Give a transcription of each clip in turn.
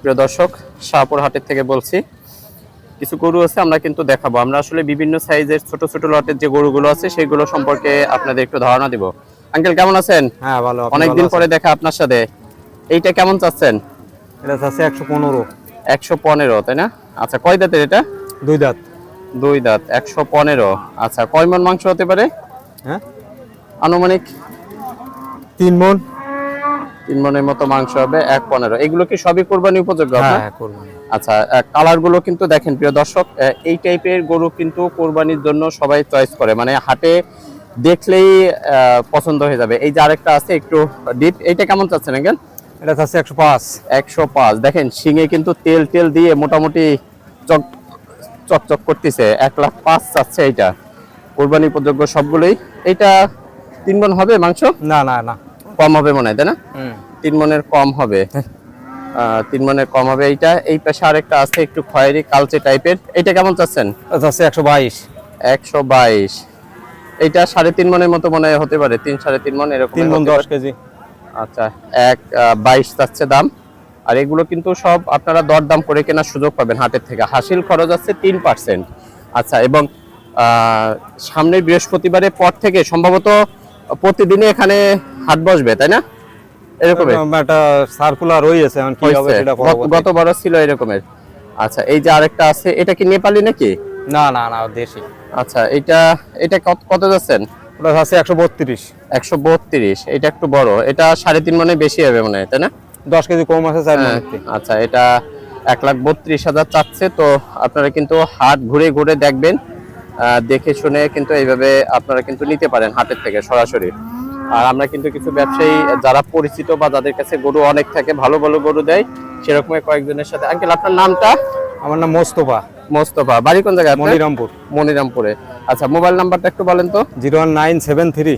প্রিয় দর্শক শাহপুর হাটের থেকে বলছি কিছু গরু আছে আমরা কিন্তু দেখাবো। আমরা আসলে বিভিন্ন সাইজের ছোট ছোট লটের যে গরুগুলো আছে সেগুলো সম্পর্কে আপনাদের একটু ধারণা দিব। আঙ্কেল কেমন আছেন? হ্যাঁ ভালো অনেকদিন পরে দেখা আপনার সাথে। এইটা কেমন চাচ্ছেন? এটা চাচ্ছে একশো পনেরো। একশো পনেরো তাই না? আচ্ছা কয় দাঁতের এটা? দুই দাঁত। দুই দাঁত একশো পনেরো। আচ্ছা কয় মন মাংস হতে পারে? হ্যাঁ? আনুমানিক? তিন মন। তিন মনের মতো মাংস হবে এক পনেরো। এগুলো কি সবই কোরবানি উপযোগ্য হ্যাঁ? হ্যাঁ আচ্ছা কালারগুলো কিন্তু দেখেন প্রিয় দর্শক এই টাইপের গরু কিন্তু কোরবানির জন্য সবাই চয়েস করে। মানে হাটে দেখলেই পছন্দ হয়ে যাবে। এই যে আরেকটা আছে একটু ডিপ এইটা কেমন চাচ্ছেন আঙ্কেল? এটা চাচ্ছে একশো পাঁচ। একশো পাঁচ। দেখেন শিঙে কিন্তু তেল তেল দিয়ে মোটামুটি চক চকচক করতেছে। এক লাখ পাঁচ চাচ্ছে এইটা। কোরবানি উপযোগ্য সবগুলোই। এইটা তিন মন হবে মাংস? না না না। কম হবে মনে হয় তাই না? তিন মনের কম হবে। তিন মনের কম হবে। এইটা এই পাশে আরেকটা আছে একটু খয়েরি কালচে টাইপের। এটা কেমন চাচ্ছেন? একশো বাইশ। একশো বাইশ। এইটা সাড়ে তিন মনের মতো মনে হয় হতে পারে। তিন সাড়ে তিন মন এরকম তিন মন দশ কেজি। আচ্ছা এক বাইশ চাচ্ছে দাম। আর এগুলো কিন্তু সব আপনারা দরদাম করে কেনার সুযোগ পাবেন হাটের থেকে। হাসিল খরচ আছে তিন পার্সেন্ট। আচ্ছা এবং সামনের বৃহস্পতিবারের পর থেকে সম্ভবত প্রতিদিনই এখানে হাট বসবে তাই না? এরকমের এরকম একটা সার্কুলার রয়েছে এখন কি হবে হয়েছে? সেটা গত- পরবর্তী। ছিল এরকমের। আচ্ছা এই যে আরেকটা আছে এটা কি নেপালি নাকি? না না না দেশি। আচ্ছা এটা এটা কত- কত যাচ্ছেন? ওটা আছে একশো বত্রিশ। একশো বত্রিশ এটা একটু বড়। এটা সাড়ে তিন মনে বেশি হবে মনে হয় তাই না? দশ কেজি কম আছে চার হ্যাঁ, মনের আচ্ছা এটা এক লাখ বত্রিশ হাজার চাচ্ছে তো আপনারা কিন্তু হাট ঘুরে ঘুরে দেখবেন। দেখে শুনে কিন্তু এইভাবে আপনারা কিন্তু নিতে পারেন হাটের থেকে সরাসরি। আর আমরা কিন্তু কিছু ব্যবসায়ী যারা পরিচিত বা যাদের কাছে গরু অনেক থাকে ভালো ভালো গরু দেয় সেরকম কয়েকজনের সাথে। আঙ্কেল আপনার নামটা? আমার নাম মোস্তফা। মোস্তফা। বাড়ি কোন জায়গায়? মনিরামপুর। মনিরামপুরে। আচ্ছা মোবাইল নাম্বারটা একটু বলেন তো। Zero one nine seven three.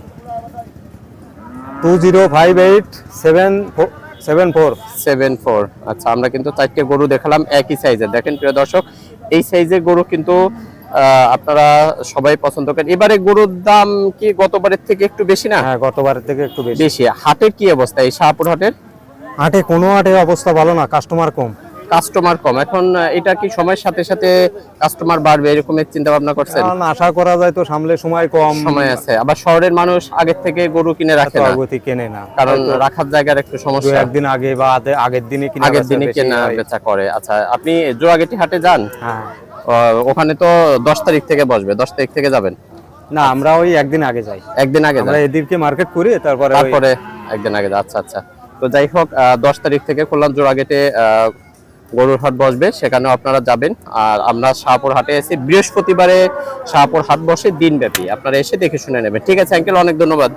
Two zero five eight seven seven four. Seven four. আচ্ছা আমরা কিন্তু চারটে গরু দেখালাম একই সাইজের দেখেন প্রিয় দর্শক এই সাইজের গরু কিন্তু আপনারা সবাই পছন্দ করেন। এবারে গরুর দাম কি গতবারের থেকে একটু বেশি না? হ্যাঁ গতবারের থেকে একটু বেশি। বেশি। হাটের কি অবস্থা? এই শাহপুর হাটের? হাটে কোনো হাটে অবস্থা ভালো না কাস্টমার কম। কাস্টমার কম। এখন এটা কি সময়ের সাথে সাথে কাস্টমার বাড়বে? এরকমের চিন্তা ভাবনা করছেন? আশা করা যায় তো সামলে সময় কম। সময় আছে। আবার শহরের মানুষ আগের থেকে গরু কিনে রাখে না। অগতি কেনে না। কারণ রাখার জায়গার একটু সমস্যা। একদিন আগে বা আগের দিনে কিনে আগের দিনে কেনা বেচা করে। আচ্ছা আপনি জোয়াগেটি হাটে যান? হ্যাঁ। ওখানে তো দশ তারিখ থেকে বসবে দশ তারিখ থেকে যাবেন? না আমরা ওই একদিন আগে যাই। একদিন আগে আমরা এদিকে মার্কেট করি তারপরে তারপরে একদিন আগে আচ্ছা আচ্ছা। তো যাই হোক দশ তারিখ থেকে খুলনা জোড়াগেটে আহ, গরুর হাট বসবে সেখানেও আপনারা যাবেন। আর আমরা শাহপুর হাটে এসে বৃহস্পতিবারে শাহপুর হাট বসে দিনব্যাপী। আপনারা এসে দেখে শুনে নেবেন। ঠিক আছে আঙ্কেল অনেক ধন্যবাদ।